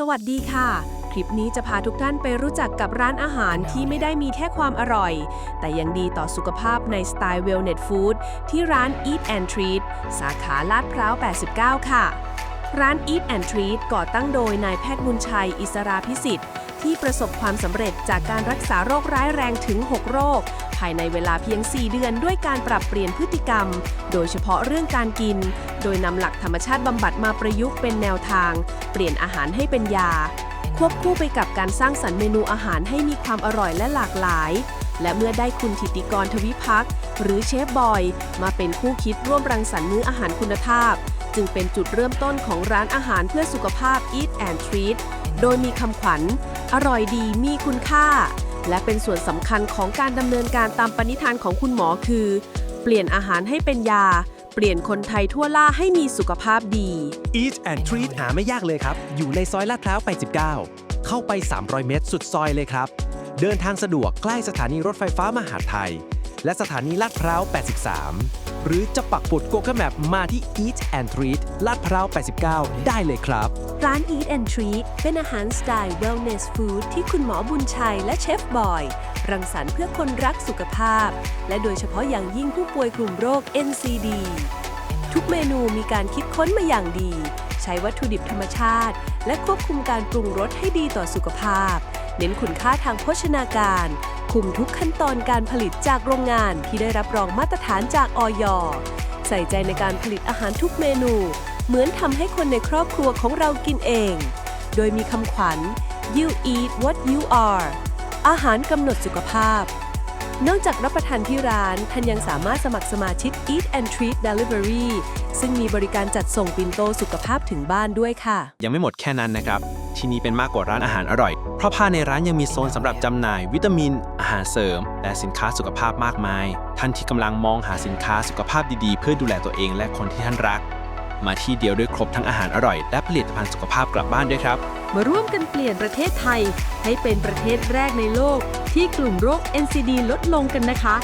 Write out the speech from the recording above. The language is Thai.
สวัสดีค่ะ คลิปนี้จะพาทุกท่านไปรู้จักกับร้านอาหารที่ไม่ได้มีแค่ความอร่อย แต่ยังดีต่อสุขภาพในสไตล์ Wellness Food ที่ร้าน Eat and Treat สาขาลาดพร้าว 89 ค่ะ ร้าน Eat and Treat ก่อตั้งโดยนายแพทย์บุญชัย อิสราพิสิทธิ์ ที่ประสบความสำเร็จจากการรักษาโรคร้ายแรงถึง 6 โรคายในเวลาเพียง 4 เดือนด้วยการปรับเปลี่ยนพฤติกรรม โดยเฉพาะเรื่องการกิน โดยนำหลักธรรมชาติบำบัดมาประยุกต์เป็นแนวทาง เปลี่ยนอาหารให้เป็นยา ควบคู่ไปกับการสร้างสรรค์เมนูอาหารให้มีความอร่อยและหลากหลาย และเมื่อได้คุณธิติกรทวิพักษ์หรือเชฟบอย มาเป็นคู่คิดร่วมรังสรรค์มื้ออาหารคุณภาพ จึงเป็นจุดเริ่มต้นของร้านอาหารเพื่อสุขภาพ Eat and Treat โดยมีคำขวัญ อร่อยดีมีคุณค่า และเป็นส่วนสำคัญของการดำเนินการตามปณิธานของคุณหมอคือ เปลี่ยนอาหารให้เป็นยา เปลี่ยนคนไทยทั่วล่าให้มีสุขภาพดี Eat and Treat หาไม่ยากเลยครับ อยู่ในซอยลาดพร้าว 89 เข้าไป 300 เมตรสุดซอยเลยครับ เดินทางสะดวกใกล้สถานีรถไฟฟ้ามหาไทย และสถานีลาดพร้าว 83 หรือจะปักปุด Google Map มาที่ Eat and Treat ลาดพร้าว 89 ได้เลยครับ ร้าน Eat and Treat เป็นอาหารสไตล์ Wellness Food ที่คุณหมอบุญชัยและเชฟบอย รังสรรค์เพื่อคนรักสุขภาพ และโดยเฉพาะอย่างยิ่งผู้ป่วยกลุ่มโรค NCD ทุกเมนูมีการคิดค้นมาอย่างดี ใช้วัตถุดิบธรรมชาติ และควบคุมการปรุงรสให้ดีต่อสุขภาพ เน้นคุณค่าทางโภชนาการ คุมทุกขั้นตอนการผลิตจากโรงงานที่ได้รับรองมาตรฐานจากออยใส่ใจในการผลิตอาหารทุกเมนู เหมือนทำให้คนในครอบครัวของเรากินเอง โดยมีคำขวัญ you eat what you are อาหารกำหนดสุขภาพ นอกจากรับประทานที่ร้าน ท่านยังสามารถสมัครสมาชิก Eat and Treat Delivery ซึ่งมีบริการจัดส่งปินโตสุขภาพถึงบ้านด้วยค่ะ ยังไม่หมดแค่นั้นนะครับ ที่นี่เป็นมากกว่าร้านอาหารอร่อย เพราะภายในร้านยังมีโซนสำหรับจำหน่าย วิตามิน อาหารเสริม และสินค้าสุขภาพมากมาย ท่านที่กำลังมองหาสินค้าสุขภาพดีๆ เพื่อดูแลตัวเองและคนที่ท่านรัก มาที่เดียวด้วยครบทั้งอาหารอร่อย และผลิตภัณฑ์สุขภาพกลับบ้านด้วยครับ มาร่วมกันเปลี่ยนประเทศไทย ให้เป็นประเทศแรกในโลก ที่กลุ่มโรค NCD ลดลงกันนะคะ